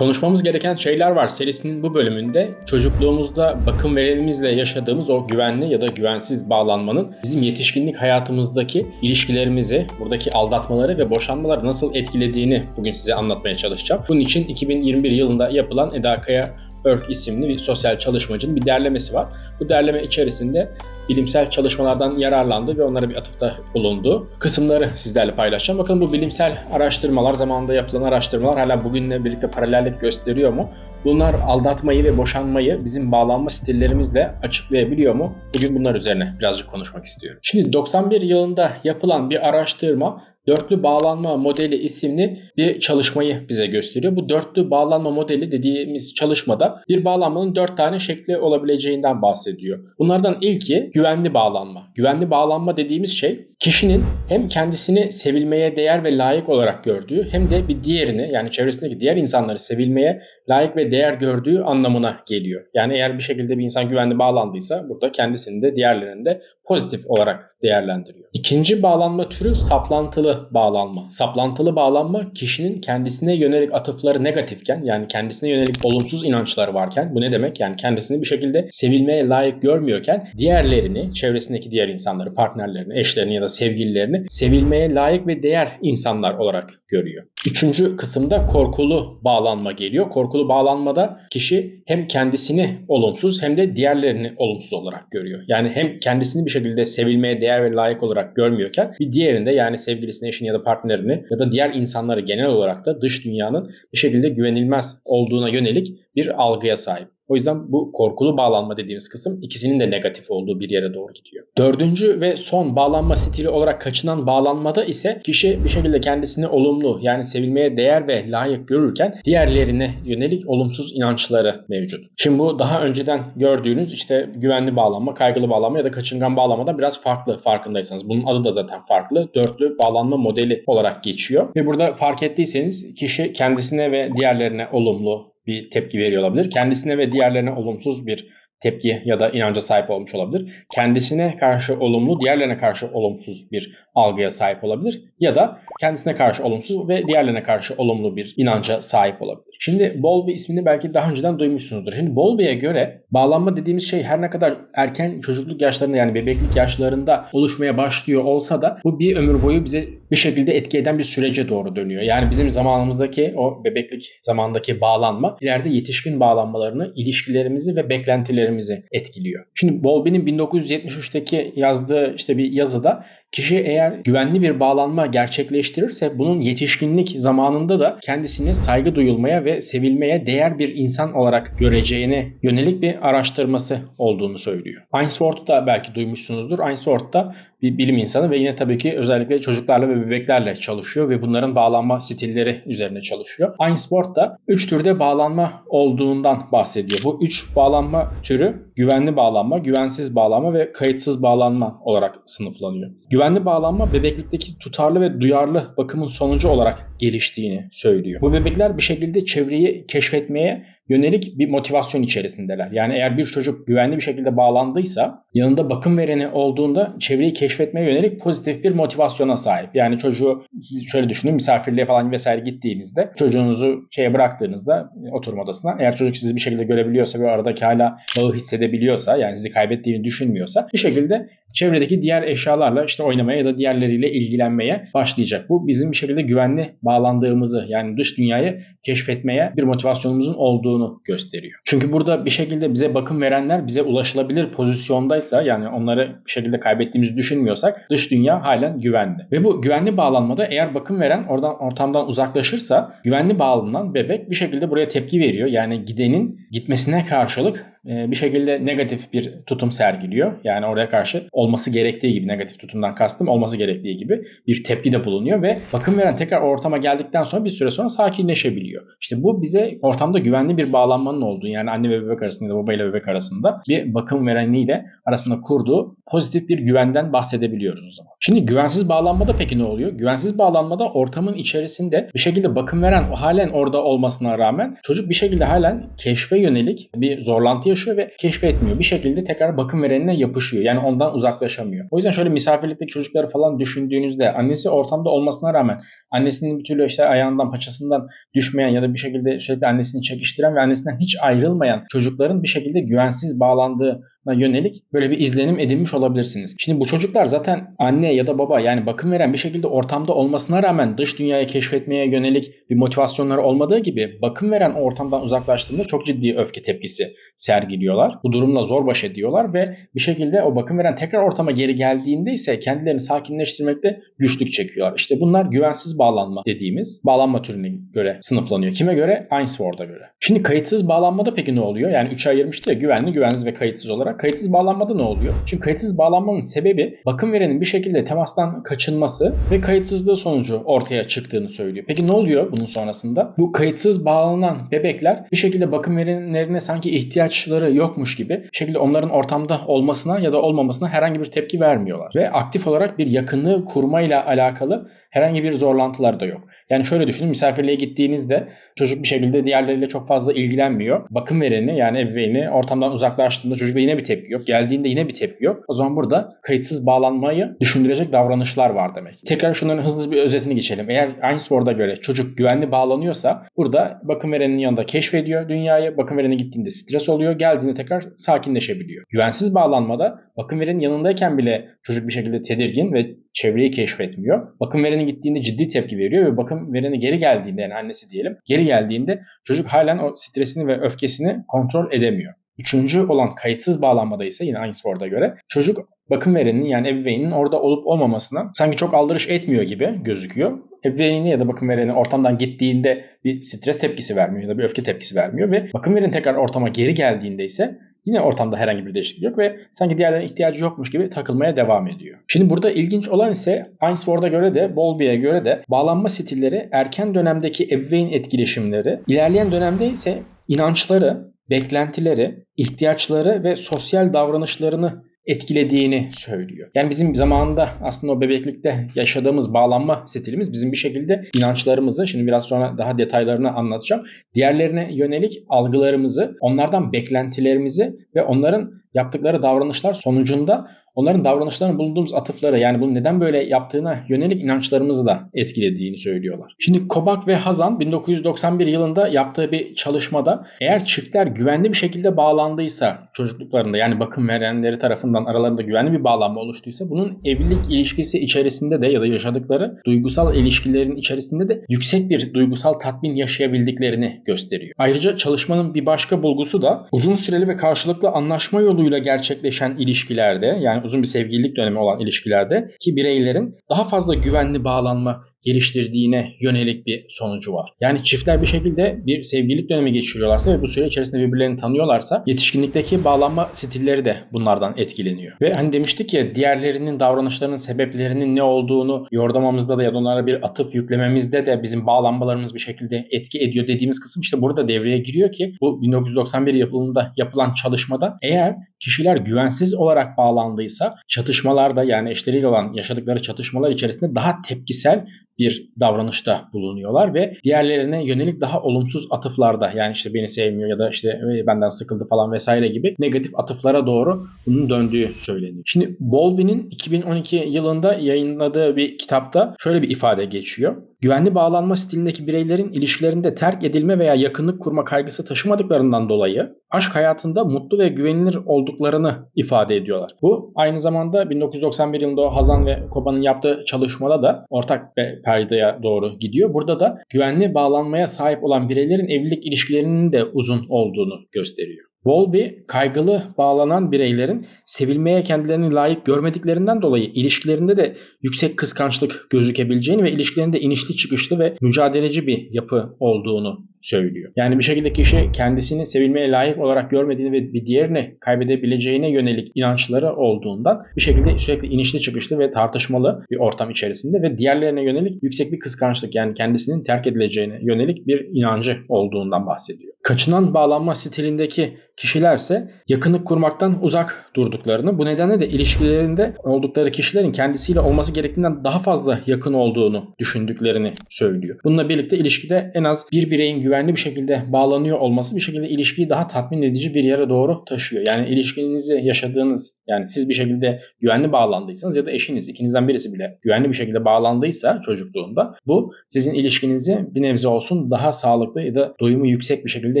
Konuşmamız gereken şeyler var serisinin bu bölümünde çocukluğumuzda bakım verenimizle yaşadığımız o güvenli ya da güvensiz bağlanmanın bizim yetişkinlik hayatımızdaki ilişkilerimizi, buradaki aldatmaları ve boşanmaları nasıl etkilediğini bugün size anlatmaya çalışacağım. Bunun için 2021 yılında yapılan Eda Kaya Örk isimli bir sosyal çalışmacının bir derlemesi var. Bu derleme içerisinde bilimsel çalışmalardan yararlandı ve onlara bir atıfta bulundu. Kısımları sizlerle paylaşacağım. Bakın bu bilimsel araştırmalar, zamanında yapılan araştırmalar hala bugünle birlikte paralellik gösteriyor mu? Bunlar aldatmayı ve boşanmayı bizim bağlanma stillerimizle açıklayabiliyor mu? Bugün bunlar üzerine birazcık konuşmak istiyorum. Şimdi 91 yılında yapılan bir araştırma dörtlü bağlanma modeli isimli bir çalışmayı bize gösteriyor. Bu dörtlü bağlanma modeli dediğimiz çalışmada bir bağlanmanın dört tane şekli olabileceğinden bahsediyor. Bunlardan ilki güvenli bağlanma. Güvenli bağlanma dediğimiz şey kişinin hem kendisini sevilmeye değer ve layık olarak gördüğü hem de bir diğerini yani çevresindeki diğer insanları sevilmeye layık ve değer gördüğü anlamına geliyor. Yani eğer bir şekilde bir insan güvenli bağlandıysa burada kendisini de diğerlerini de pozitif olarak değerlendiriyor. İkinci bağlanma türü saplantılı bağlanma. Saplantılı bağlanma kişinin kendisine yönelik atıfları negatifken yani kendisine yönelik olumsuz inançları varken bu ne demek? Yani kendisini bir şekilde sevilmeye layık görmüyorken diğerlerini, çevresindeki diğer insanları, partnerlerini, eşlerini ya da sevgililerini sevilmeye layık ve değer insanlar olarak görüyor. Üçüncü kısımda korkulu bağlanma geliyor. Korkulu bağlanmada kişi hem kendisini olumsuz hem de diğerlerini olumsuz olarak görüyor. Yani hem kendisini bir şekilde sevilmeye değer ve layık olarak görmüyorken bir diğerinde yani sevgilisini, eşini ya da partnerini ya da diğer insanları genel olarak da dış dünyanın bir şekilde güvenilmez olduğuna yönelik bir algıya sahip. O yüzden bu korkulu bağlanma dediğimiz kısım ikisinin de negatif olduğu bir yere doğru gidiyor. Dördüncü ve son bağlanma stili olarak kaçınan bağlanmada ise kişi bir şekilde kendisini olumlu yani sevilmeye değer ve layık görürken diğerlerine yönelik olumsuz inançları mevcut. Şimdi bu daha önceden gördüğünüz işte güvenli bağlanma, kaygılı bağlanma ya da kaçıngan bağlamada biraz farklı farkındaysanız. Bunun adı da zaten farklı. Dörtlü bağlanma modeli olarak geçiyor. Ve burada fark ettiyseniz kişi kendisine ve diğerlerine olumlu, bir tepki veriyor olabilir. Kendisine ve diğerlerine olumsuz bir tepki ya da inanca sahip olmuş olabilir. Kendisine karşı olumlu, diğerlerine karşı olumsuz bir algıya sahip olabilir. Ya da kendisine karşı olumsuz ve diğerlerine karşı olumlu bir inanca sahip olabilir. Şimdi Bowlby ismini belki daha önceden duymuşsunuzdur. Şimdi Bowlby'ye göre bağlanma dediğimiz şey her ne kadar erken çocukluk yaşlarında yani bebeklik yaşlarında oluşmaya başlıyor olsa da bu bir ömür boyu bize bir şekilde etki eden bir sürece doğru dönüyor. Yani bizim zamanımızdaki o bebeklik zamandaki bağlanma ileride yetişkin bağlanmalarını, ilişkilerimizi ve beklentilerimizi etkiliyor. Şimdi Bowlby'nin 1973'teki yazdığı işte bir yazıda Kişi eğer güvenli bir bağlanma gerçekleştirirse bunun yetişkinlik zamanında da kendisine saygı duyulmaya ve sevilmeye değer bir insan olarak göreceğine yönelik bir araştırması olduğunu söylüyor. Ainsworth'u da belki duymuşsunuzdur. Ainsworth da bir bilim insanı ve yine tabii ki özellikle çocuklarla ve bebeklerle çalışıyor ve bunların bağlanma stilleri üzerine çalışıyor. Ainsworth da 3 türde bağlanma olduğundan bahsediyor. Bu 3 bağlanma türü güvenli bağlanma, güvensiz bağlanma ve kayıtsız bağlanma olarak sınıflanıyor. Güvenli bağlanma bebeklikteki tutarlı ve duyarlı bakımın sonucu olarak geliştiğini söylüyor. Bu bebekler bir şekilde çevreyi keşfetmeye yönelik bir motivasyon içerisindeler. Yani eğer bir çocuk güvenli bir şekilde bağlandıysa yanında bakım vereni olduğunda çevreyi keşfetmeye yönelik pozitif bir motivasyona sahip. Yani çocuğu siz şöyle düşünün misafirliğe falan vesaire gittiğinizde çocuğunuzu şeye bıraktığınızda oturma odasına eğer çocuk sizi bir şekilde görebiliyorsa ve aradaki hala bağı hissedebiliyorsa yani sizi kaybettiğini düşünmüyorsa bir şekilde çevredeki diğer eşyalarla işte oynamaya ya da diğerleriyle ilgilenmeye başlayacak. Bu bizim bir şekilde güvenli bağlandığımızı yani dış dünyayı keşfetmeye bir motivasyonumuzun olduğunu gösteriyor. Çünkü burada bir şekilde bize bakım verenler bize ulaşılabilir pozisyondaysa yani onları bir şekilde kaybettiğimizi düşünmüyorsak dış dünya halen güvenli. Ve bu güvenli bağlanmada eğer bakım veren oradan ortamdan uzaklaşırsa güvenli bağlanan bebek bir şekilde buraya tepki veriyor. Yani gidenin gitmesine karşılık bir şekilde negatif bir tutum sergiliyor. Yani oraya karşı olması gerektiği gibi negatif tutumdan kastım olması gerektiği gibi bir tepki de bulunuyor ve bakım veren tekrar ortama geldikten sonra bir süre sonra sakinleşebiliyor. İşte bu bize ortamda güvenli bir bağlanmanın olduğu yani anne ve bebek arasında ya da baba ile bebek arasında bir bakım vereniyle arasında kurduğu pozitif bir güvenden bahsedebiliyoruz o zaman. Şimdi güvensiz bağlanmada peki ne oluyor? Güvensiz bağlanmada ortamın içerisinde bir şekilde bakım veren halen orada olmasına rağmen çocuk bir şekilde halen keşfe yönelik bir zorlantı yaşıyor ve keşfetmiyor. Bir şekilde tekrar bakım verenine yapışıyor. Yani ondan uzaklaşamıyor. O yüzden şöyle misafirlikteki çocukları falan düşündüğünüzde annesi ortamda olmasına rağmen annesinin bir türlü işte ayağından paçasından düşmeyen ya da bir şekilde sürekli annesini çekiştiren ve annesinden hiç ayrılmayan çocukların bir şekilde güvensiz bağlandığı yönelik böyle bir izlenim edinmiş olabilirsiniz. Şimdi bu çocuklar zaten anne ya da baba yani bakım veren bir şekilde ortamda olmasına rağmen dış dünyayı keşfetmeye yönelik bir motivasyonları olmadığı gibi bakım veren ortamdan uzaklaştığında çok ciddi öfke tepkisi sergiliyorlar. Bu durumla zor baş ediyorlar ve bir şekilde o bakım veren tekrar ortama geri geldiğinde ise kendilerini sakinleştirmekte güçlük çekiyorlar. İşte bunlar güvensiz bağlanma dediğimiz bağlanma türüne göre sınıflanıyor. Kime göre? Ainsworth'a göre. Şimdi kayıtsız bağlanmada peki ne oluyor? Yani 3'e ayırmıştı ya güvenli, güvensiz ve kayıtsız olarak. Kayıtsız bağlanmada ne oluyor? Çünkü kayıtsız bağlanmanın sebebi bakım verenin bir şekilde temastan kaçınması ve kayıtsızlığı sonucu ortaya çıktığını söylüyor. Peki ne oluyor bunun sonrasında? Bu kayıtsız bağlanan bebekler bir şekilde bakım verenlerine sanki ihtiyaçları yokmuş gibi şekilde onların ortamda olmasına ya da olmamasına herhangi bir tepki vermiyorlar. Ve aktif olarak bir yakınlığı kurmayla alakalı herhangi bir zorlantılar da yok. Yani şöyle düşünün misafirliğe gittiğinizde çocuk bir şekilde diğerleriyle çok fazla ilgilenmiyor. Bakım vereni yani ebeveyni ortamdan uzaklaştığında çocukta yine bir tepki yok. Geldiğinde yine bir tepki yok. O zaman burada kayıtsız bağlanmayı düşündürecek davranışlar var demek. Tekrar şunların hızlı bir özetini geçelim. Eğer Ainsworth'a göre çocuk güvenli bağlanıyorsa burada bakım verenin yanında keşfediyor dünyayı. Bakım vereni gittiğinde stres oluyor. Geldiğinde tekrar sakinleşebiliyor. Güvensiz bağlanmada bakım verenin yanındayken bile çocuk bir şekilde tedirgin ve çevreyi keşfetmiyor. Bakım vereni gittiğinde ciddi tepki veriyor ve bakım vereni geri geldiğinde yani annesi diyelim geri geldiğinde çocuk halen o stresini ve öfkesini kontrol edemiyor. Üçüncü olan kayıtsız bağlanmada ise yine Ainsworth'a göre çocuk bakım vereninin yani ebeveynin orada olup olmamasına sanki çok aldırış etmiyor gibi gözüküyor. Ebeveynini ya da bakım vereni ortamdan gittiğinde bir stres tepkisi vermiyor ya da bir öfke tepkisi vermiyor ve bakım vereni tekrar ortama geri geldiğinde ise Yine ortamda herhangi bir değişiklik yok ve sanki diğerlerine ihtiyacı yokmuş gibi takılmaya devam ediyor. Şimdi burada ilginç olan ise Ainsworth'a göre de Bowlby'e göre de bağlanma stilleri erken dönemdeki ebeveyn etkileşimleri, ilerleyen dönemde ise inançları, beklentileri, ihtiyaçları ve sosyal davranışlarını etkilediğini söylüyor. Yani bizim zamanında aslında o bebeklikte yaşadığımız bağlanma stilimiz bizim bir şekilde inançlarımızı şimdi biraz sonra daha detaylarını anlatacağım. Diğerlerine yönelik algılarımızı, onlardan beklentilerimizi ve onların yaptıkları davranışlar sonucunda onların davranışlarına bulunduğumuz atıfları yani bunu neden böyle yaptığına yönelik inançlarımızı da etkilediğini söylüyorlar. Şimdi Kobak ve Hazan 1991 yılında yaptığı bir çalışmada eğer çiftler güvenli bir şekilde bağlandıysa çocukluklarında yani bakım verenleri tarafından aralarında güvenli bir bağlanma oluştuysa bunun evlilik ilişkisi içerisinde de ya da yaşadıkları duygusal ilişkilerin içerisinde de yüksek bir duygusal tatmin yaşayabildiklerini gösteriyor. Ayrıca çalışmanın bir başka bulgusu da uzun süreli ve karşılıklı anlaşma yoluyla gerçekleşen ilişkilerde yani uzun bir sevgililik dönemi olan ilişkilerde ki bireylerin daha fazla güvenli bağlanma geliştirdiğine yönelik bir sonucu var. Yani çiftler bir şekilde bir sevgililik dönemi geçiriyorlarsa ve bu süre içerisinde birbirlerini tanıyorlarsa yetişkinlikteki bağlanma stilleri de bunlardan etkileniyor. Ve hani demiştik ya diğerlerinin davranışlarının sebeplerinin ne olduğunu yordamamızda da ya da onlara bir atıf yüklememizde de bizim bağlanmalarımız bir şekilde etki ediyor dediğimiz kısım işte burada devreye giriyor ki bu 1991 yılında yapılan çalışmada eğer kişiler güvensiz olarak bağlandıysa çatışmalarda yani eşleriyle olan yaşadıkları çatışmalar içerisinde daha tepkisel bir davranışta bulunuyorlar ve diğerlerine yönelik daha olumsuz atıflarda yani işte beni sevmiyor ya da işte benden sıkıldı falan vesaire gibi negatif atıflara doğru bunun döndüğü söyleniyor. Şimdi Bowlby'nin 2012 yılında yayınladığı bir kitapta şöyle bir ifade geçiyor. Güvenli bağlanma stilindeki bireylerin ilişkilerinde terk edilme veya yakınlık kurma kaygısı taşımadıklarından dolayı aşk hayatında mutlu ve güvenilir olduklarını ifade ediyorlar. Bu aynı zamanda 1991 yılında Hazan ve Koba'nın yaptığı çalışmada da ortak bir paydaya doğru gidiyor. Burada da güvenli bağlanmaya sahip olan bireylerin evlilik ilişkilerinin de uzun olduğunu gösteriyor. Bowlby kaygılı bağlanan bireylerin sevilmeye kendilerini layık görmediklerinden dolayı ilişkilerinde de yüksek kıskançlık gözükebileceğini ve ilişkilerinde inişli çıkışlı ve mücadeleci bir yapı olduğunu söylüyor. Yani bir şekilde kişi kendisini sevilmeye layık olarak görmediğini ve bir diğerini kaybedebileceğine yönelik inançları olduğundan bir şekilde sürekli inişli çıkışlı ve tartışmalı bir ortam içerisinde ve diğerlerine yönelik yüksek bir kıskançlık yani kendisinin terk edileceğine yönelik bir inancı olduğundan bahsediyor. Kaçınan bağlanma stilindeki kişilerse yakınlık kurmaktan uzak durduklarını bu nedenle de ilişkilerinde oldukları kişilerin kendisiyle olması gerektiğinden daha fazla yakın olduğunu düşündüklerini söylüyor. Bununla birlikte ilişkide en az bir bireyin güvenli bir şekilde bağlanıyor olması bir şekilde ilişkiyi daha tatmin edici bir yere doğru taşıyor. Yani ilişkinizi yaşadığınız yani siz bir şekilde güvenli bağlandıysanız ya da eşiniz ikinizden birisi bile güvenli bir şekilde bağlandıysa çocukluğunda bu sizin ilişkinizi bir nebze olsun daha sağlıklı ya da doyumu yüksek bir şekilde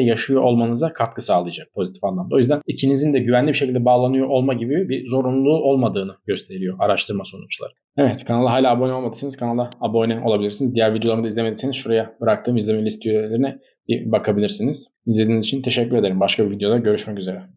yaşıyor olmanıza katkı sağlayacak pozitif anlamda. O yüzden ikinizin de güvenli bir şekilde bağlanıyor olma gibi bir zorunluluğu olmadığını gösteriyor araştırma sonuçları. Evet kanala hala abone olmadıysanız kanala abone olabilirsiniz. Diğer videolarımı da izlemediyseniz şuraya bıraktığım izleme listelerine bakabilirsiniz. İzlediğiniz için teşekkür ederim. Başka bir videoda görüşmek üzere.